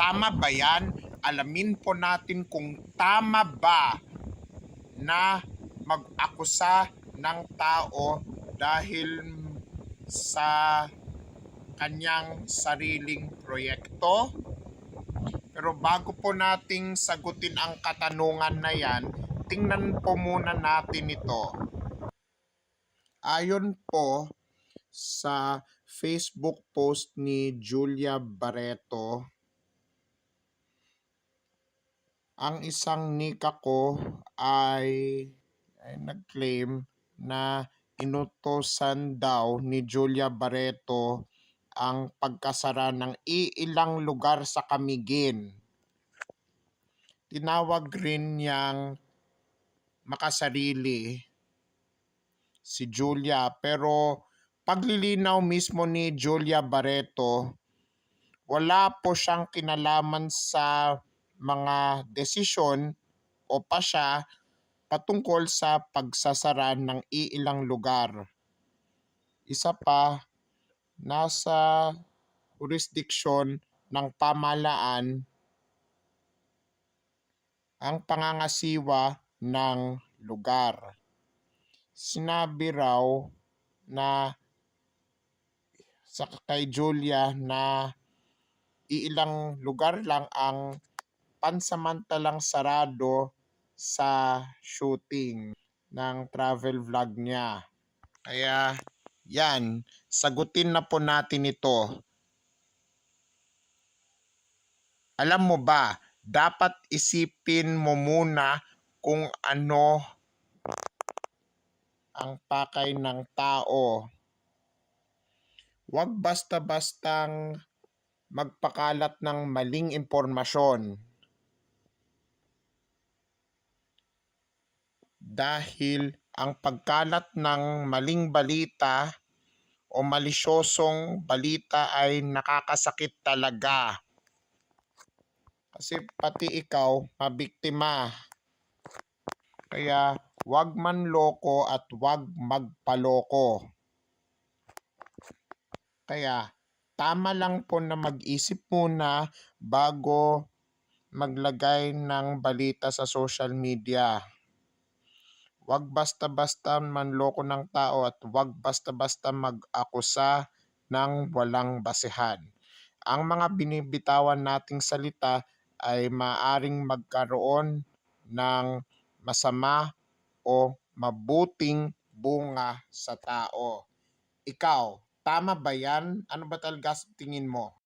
Tama ba yan? Alamin po natin kung tama ba na mag-akusa ng tao dahil sa kanyang sariling proyekto. Pero bago po nating sagutin ang katanungan na yan, tingnan po muna natin ito. Ayon po sa Facebook post ni Julia Barreto, ang isang nika ko ay, ay nag-claim na inutosan daw ni Julia Barreto ang pagkasara ng iilang lugar sa Camiguin. Tinawag rin niyang makasarili si Julia pero paglilinaw mismo ni Julia Barreto, wala po siyang kinalaman sa mga desisyon o pa siya patungkol sa pagsasara ng iilang lugar. Isa pa, nasa jurisdiction ng pamalaan ang pangangasiwa ng lugar. Sinabi raw na sa kay Julia na iilang lugar lang ang pansamantalang sarado sa shooting ng travel vlog niya. Kaya yan, sagutin na po natin ito. Alam mo ba, dapat isipin mo muna kung ano ang pakay ng tao. Huwag basta-bastang magpakalat ng maling impormasyon. Dahil ang pagkalat ng maling balita o malisyosong balita ay nakakasakit talaga. Kasi pati ikaw mabiktima. Kaya wag man loko at wag magpaloko. Kaya tama lang po na mag-isip muna bago maglagay ng balita sa social media. Wag basta-basta manloko ng tao at wag basta-basta mag-akusa ng walang basehan. Ang mga binibitawan nating salita ay maaring magkaroon ng masama o mabuting bunga sa tao. Ikaw, tama ba yan? Ano ba talaga tingin mo?